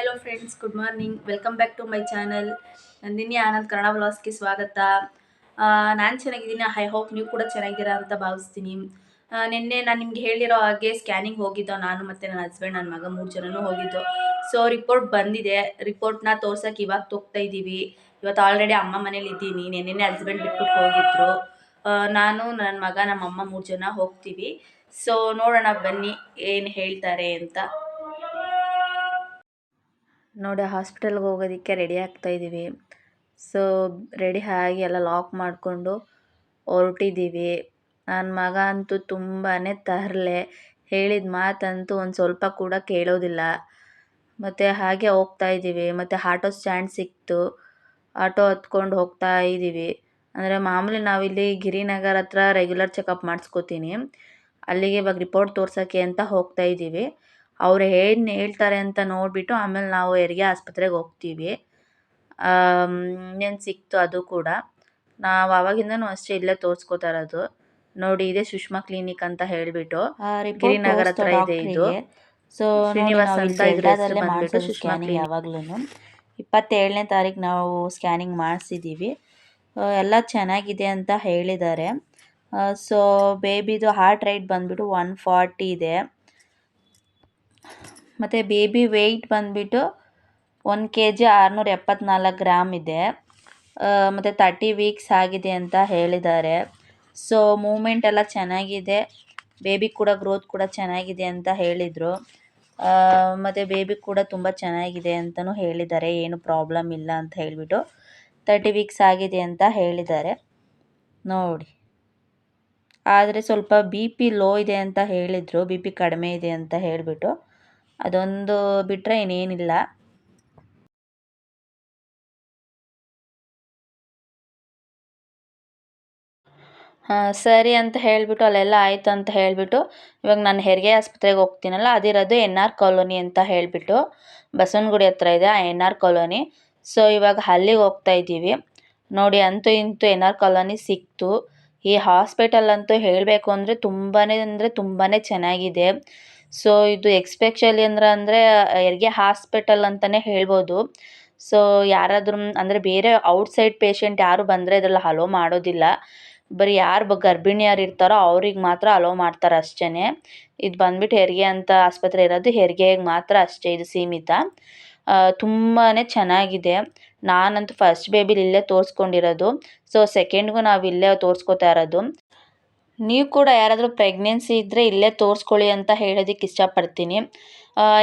Hello friends good morning welcome back to my channel Nandini Anand Kannada ವ್ಲಾಸ್ಗೆ ಸ್ವಾಗತ. ನಾನು ಚೆನ್ನಾಗಿದ್ದೀನಿ. I hope ನೀವು ಕೂಡ ಚೆನ್ನಾಗಿದ್ದೀರಾ ಅಂತ ಭಾವಿಸ್ತೀನಿ. ನಿನ್ನೆ ನಾನು ನಿಮ್ಗೆ ಹೇಳಿರೋ ಹಾಗೆ ಸ್ಕ್ಯಾನಿಂಗ್ ಹೋಗಿದ್ದೋ. ನಾನು ಮತ್ತು ನನ್ನ ಹಸ್ಬೆಂಡ್ ನನ್ನ ಮಗ ಮೂರು ಜನನೂ ಹೋಗಿದ್ದು. ಸೊ ರಿಪೋರ್ಟ್ ಬಂದಿದೆ. ರಿಪೋರ್ಟ್ನ ತೋರ್ಸಕ್ಕೆ ಇವಾಗ ತೋಗ್ತಾ ಇದ್ದೀವಿ. ಇವತ್ತು ಆಲ್ರೆಡಿ ಅಮ್ಮ ಮನೇಲಿ ಇದ್ದೀನಿ. ನಿನ್ನೆ ಹಸ್ಬೆಂಡ್ ಬಿಟ್ಬಿಟ್ಟು ಹೋಗಿದ್ರು. ನಾನು ನನ್ನ ಮಗ ನಮ್ಮ ಅಮ್ಮ ಮೂರು ಜನ ಹೋಗ್ತೀವಿ. ಸೊ ನೋಡೋಣ ಬನ್ನಿ ಏನು ಹೇಳ್ತಾರೆ ಅಂತ. ನೋಡಿ ಹಾಸ್ಪಿಟಲ್ಗೆ ಹೋಗೋದಕ್ಕೆ ರೆಡಿ ಆಗ್ತಾ ಇದ್ದೀವಿ. ಸೊ, ರೆಡಿ ಆಗಿ ಎಲ್ಲ ಲಾಕ್ ಮಾಡಿಕೊಂಡು ಹೊರಟಿದ್ದೀವಿ. ನನ್ನ ಮಗ ಅಂತೂ ತುಂಬಾ ತರಲೆ. ಹೇಳಿದ ಮಾತಂತೂ ಒಂದು ಸ್ವಲ್ಪ ಕೂಡ ಕೇಳೋದಿಲ್ಲ. ಮತ್ತು ಹಾಗೆ ಹೋಗ್ತಾ ಇದ್ದೀವಿ. ಮತ್ತು ಆಟೋ ಸ್ಟ್ಯಾಂಡ್ ಸಿಕ್ತು. ಆಟೋ ಹತ್ಕೊಂಡು ಹೋಗ್ತಾ ಇದ್ದೀವಿ. ಅಂದರೆ ಮಾಮೂಲಿ ನಾವಿಲ್ಲಿ ಗಿರಿನಗರ್ ಹತ್ರ ರೆಗ್ಯುಲರ್ ಚೆಕಪ್ ಮಾಡಿಸ್ಕೋತೀನಿ. ಅಲ್ಲಿಗೆ ಇವಾಗ ರಿಪೋರ್ಟ್ ತೋರ್ಸೋಕ್ಕೆ ಅಂತ ಹೋಗ್ತಾ ಇದ್ದೀವಿ. ಅವ್ರು ಏನು ಹೇಳ್ತಾರೆ ಅಂತ ನೋಡಿಬಿಟ್ಟು ಆಮೇಲೆ ನಾವು ಹೆರಿಗೆ ಆಸ್ಪತ್ರೆಗೆ ಹೋಗ್ತೀವಿ. ಇನ್ನೇನು ಸಿಕ್ತು ಅದು ಕೂಡ. ನಾವು ಅವಾಗಿಂದನೂ ಅಷ್ಟೇ ಇಲ್ಲೇ ತೋರಿಸ್ಕೋತಾ ಇರೋದು. ನೋಡಿ ಇದೆ ಸುಷ್ಮಾ ಕ್ಲಿನಿಕ್ ಅಂತ ಹೇಳಿಬಿಟ್ಟು ಗಿರಿನಗರ ಹತ್ರ ಇದೆ ಇದು. ಸೊ ಶ್ರೀನಿವಾಸ್ ಅಂತ ಬಂದ್ಬಿಟ್ಟು ಸುಷ್ಮಾ. ಯಾವಾಗ್ಲೂ ಇಪ್ಪತ್ತೇಳನೇ ತಾರೀಕು ನಾವು ಸ್ಕ್ಯಾನಿಂಗ್ ಮಾಡಿಸಿದ್ದೀವಿ ಎಲ್ಲ ಚೆನ್ನಾಗಿದೆ ಅಂತ ಹೇಳಿದ್ದಾರೆ. ಸೊ ಬೇಬಿದು ಹಾರ್ಟ್ ರೇಟ್ ಬಂದ್ಬಿಟ್ಟು ಒನ್ ಫಾರ್ಟಿ ಇದೆ. ಮತ್ತು ಬೇಬಿ ವೆಯ್ಟ್ ಬಂದ್ಬಿಟ್ಟು ಒಂದು ಕೆ ಜಿ ಆರುನೂರ ಎಪ್ಪತ್ನಾಲ್ಕು ಗ್ರಾಮ್ ಇದೆ. ಮತ್ತು ತರ್ಟಿ ವೀಕ್ಸ್ ಆಗಿದೆ ಅಂತ ಹೇಳಿದ್ದಾರೆ. ಸೊ ಮೂಮೆಂಟ್ ಎಲ್ಲ ಚೆನ್ನಾಗಿದೆ. ಬೇಬಿ ಕೂಡ ಗ್ರೋತ್ ಕೂಡ ಚೆನ್ನಾಗಿದೆ ಅಂತ ಹೇಳಿದರು. ಮತ್ತು ಬೇಬಿ ಕೂಡ ತುಂಬ ಚೆನ್ನಾಗಿದೆ ಅಂತಲೂ ಹೇಳಿದ್ದಾರೆ. ಏನು ಪ್ರಾಬ್ಲಮ್ ಇಲ್ಲ ಅಂತ ಹೇಳಿಬಿಟ್ಟು ತರ್ಟಿ ವೀಕ್ಸ್ ಆಗಿದೆ ಅಂತ ಹೇಳಿದ್ದಾರೆ. ನೋಡಿ. ಆದರೆ ಸ್ವಲ್ಪ ಬಿ ಪಿ ಲೋ ಇದೆ ಅಂತ ಹೇಳಿದರು. ಬಿ ಪಿ ಕಡಿಮೆ ಇದೆ ಅಂತ ಹೇಳಿಬಿಟ್ಟು. ಅದೊಂದು ಬಿಟ್ಟರೆ ಇನ್ನೇನಿಲ್ಲ. ಹಾಂ, ಸರಿ ಅಂತ ಹೇಳಿಬಿಟ್ಟು ಅಲ್ಲೆಲ್ಲ ಆಯಿತು ಅಂತ ಹೇಳಿಬಿಟ್ಟು ಇವಾಗ ನಾನು ಹೆರಿಗೆ ಆಸ್ಪತ್ರೆಗೆ ಹೋಗ್ತೀನಲ್ಲ, ಅದಿರೋದು ಎನ್ ಆರ್ ಕಾಲೋನಿ ಅಂತ ಹೇಳಿಬಿಟ್ಟು ಬಸವನಗುಡಿ ಹತ್ರ ಇದೆ ಆ ಎನ್ ಆರ್ ಕಾಲೋನಿ. ಸೊ ಇವಾಗ ಅಲ್ಲಿಗೆ ಹೋಗ್ತಾ ಇದ್ದೀವಿ. ನೋಡಿ, ಅಂತೂ ಇಂತೂ ಎನ್ ಆರ್ ಕಾಲೋನಿ ಸಿಕ್ತು. ಈ ಹಾಸ್ಪಿಟಲ್ ಅಂತೂ ಹೇಳಬೇಕು ಅಂದರೆ ತುಂಬಾ ಅಂದರೆ ತುಂಬಾ ಚೆನ್ನಾಗಿದೆ. ಸೊ ಇದು ಎಕ್ಸ್ಪೆಷಲಿ ಅಂದ್ರೆ ಅಂದರೆ ಹೆರಿಗೆ ಹಾಸ್ಪಿಟಲ್ ಅಂತಲೇ ಹೇಳ್ಬೋದು. ಸೊ ಯಾರಾದ್ರೂ, ಅಂದರೆ ಬೇರೆ ಔಟ್ಸೈಡ್ ಪೇಷಂಟ್ ಯಾರು ಬಂದರೆ ಇದರಲ್ಲಿ ಹಲೋ ಮಾಡೋದಿಲ್ಲ. ಬರೀ ಯಾರು ಗರ್ಭಿಣಿಯರು ಇರ್ತಾರೋ ಅವ್ರಿಗೆ ಮಾತ್ರ ಅಲೋ ಮಾಡ್ತಾರೆ ಅಷ್ಟೇ ಇದು ಬಂದ್ಬಿಟ್ಟು ಹೆರಿಗೆ ಅಂತ ಆಸ್ಪತ್ರೆ ಇರೋದು ಹೆರಿಗೆಗೆ ಮಾತ್ರ ಅಷ್ಟೇ, ಇದು ಸೀಮಿತ. ತುಂಬಾ ಚೆನ್ನಾಗಿದೆ. ನಾನಂತೂ ಫಸ್ಟ್ ಬೇಬಿಲಿ ಇಲ್ಲೇ ತೋರಿಸ್ಕೊಂಡಿರೋದು. ಸೊ ಸೆಕೆಂಡ್ಗೂ ನಾವು ಇಲ್ಲೇ ತೋರಿಸ್ಕೊತಾ ಇರೋದು. ನೀವು ಕೂಡ ಯಾರಾದರೂ ಪ್ರೆಗ್ನೆನ್ಸಿ ಇದ್ದರೆ ಇಲ್ಲೇ ತೋರಿಸ್ಕೊಳ್ಳಿ ಅಂತ ಹೇಳೋದಕ್ಕೆ ಇಷ್ಟಪಡ್ತೀನಿ.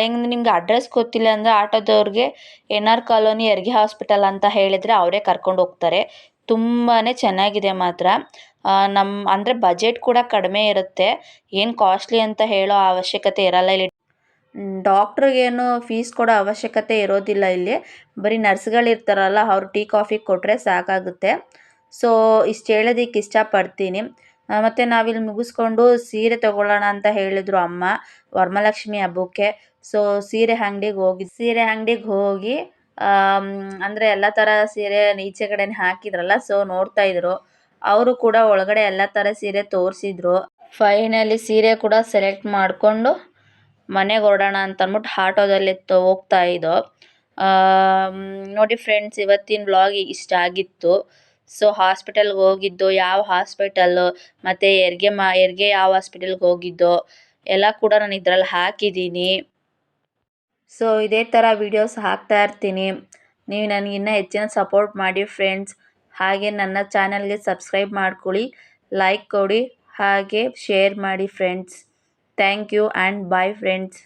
ಹೆಂಗೆ ನಿಮ್ಗೆ ಅಡ್ರೆಸ್ ಗೊತ್ತಿಲ್ಲ ಅಂದರೆ ಆಟೋದವ್ರಿಗೆ ಎನ್ ಆರ್ ಕಾಲೋನಿ ಎರ್ಗಿ ಹಾಸ್ಪಿಟಲ್ ಅಂತ ಹೇಳಿದರೆ ಅವರೇ ಕರ್ಕೊಂಡು ಹೋಗ್ತಾರೆ. ತುಂಬಾ ಚೆನ್ನಾಗಿದೆ ಮಾತ್ರ. ನಮ್ಮ ಅಂದರೆ ಬಜೆಟ್ ಕೂಡ ಕಡಿಮೆ ಇರುತ್ತೆ. ಏನು ಕಾಸ್ಟ್ಲಿ ಅಂತ ಹೇಳೋ ಅವಶ್ಯಕತೆ ಇರಲ್ಲ ಇಲ್ಲಿ. ಡಾಕ್ಟ್ರಿಗೇನು ಫೀಸ್ ಕೊಡೋ ಅವಶ್ಯಕತೆ ಇರೋದಿಲ್ಲ ಇಲ್ಲಿ. ಬರೀ ನರ್ಸ್ಗಳಿರ್ತಾರಲ್ಲ ಅವ್ರು ಟೀ, ಕಾಫಿ ಕೊಟ್ಟರೆ ಸಾಕಾಗುತ್ತೆ. ಸೊ ಇಷ್ಟು ಹೇಳೋದಕ್ಕೆ ಇಷ್ಟಪಡ್ತೀನಿ. ಮತ್ತು ನಾವಿಲ್ಲಿ ಮುಗಿಸ್ಕೊಂಡು ಸೀರೆ ತಗೊಳ್ಳೋಣ ಅಂತ ಹೇಳಿದರು ಅಮ್ಮ, ವರಮಹಾಲಕ್ಷ್ಮಿ ಹಬ್ಬಕ್ಕೆ. ಸೊ ಸೀರೆ ಅಂಗ್ಡಿಗೆ ಹೋಗಿ, ಸೀರೆ ಅಂಗ್ಡಿಗೆ ಹೋಗಿ ಅಂದರೆ ಎಲ್ಲ ಥರ ಸೀರೆ ಈಚೆ ಕಡೆನೇ ಹಾಕಿದ್ರಲ್ಲ ಸೊ ನೋಡ್ತಾ ಇದ್ರು. ಅವರು ಕೂಡ ಒಳಗಡೆ ಎಲ್ಲ ಥರ ಸೀರೆ ತೋರಿಸಿದ್ರು. ಫೈನಲಿ ಸೀರೆ ಕೂಡ ಸೆಲೆಕ್ಟ್ ಮಾಡಿಕೊಂಡು ಮನೆಗೆ ಹೊರಡೋಣ ಅಂತ ಅಂದ್ಬಿಟ್ಟು ಆಟೋದಲ್ಲಿ ಹೋಗ್ತಾ ಇದ್ದೋ. ನೋಡಿ ಫ್ರೆಂಡ್ಸ್ ಇವತ್ತಿನ ವ್ಲಾಗ್ ಇಷ್ಟ ಆಗಿತ್ತು. ಸೊ ಹಾಸ್ಪಿಟಲ್ಗೆ ಹೋಗಿದ್ದು, ಯಾವ ಹಾಸ್ಪಿಟಲ್ಲು ಮತ್ತು ಹೆರಿಗೆ ಮಾ ಹೆರಿಗೆ ಯಾವ ಹಾಸ್ಪಿಟಲ್ಗೆ ಹೋಗಿದ್ದೋ, ಎಲ್ಲ ಕೂಡ ನಾನು ಇದರಲ್ಲಿ ಹಾಕಿದ್ದೀನಿ. ಸೊ ಇದೇ ಥರ ವೀಡಿಯೋಸ್ ಹಾಕ್ತಾ ಇರ್ತೀನಿ. ನೀವು ನನಗೆ ಇನ್ನೂ ಹೆಚ್ಚಿನ ಸಪೋರ್ಟ್ ಮಾಡಿ ಫ್ರೆಂಡ್ಸ್ ಹಾಗೆ ನನ್ನ ಚಾನಲ್ಗೆ ಸಬ್ಸ್ಕ್ರೈಬ್ ಮಾಡ್ಕೊಳ್ಳಿ ಲೈಕ್ ಕೊಡಿ, ಹಾಗೆ ಶೇರ್ ಮಾಡಿ friends thank you and bye friends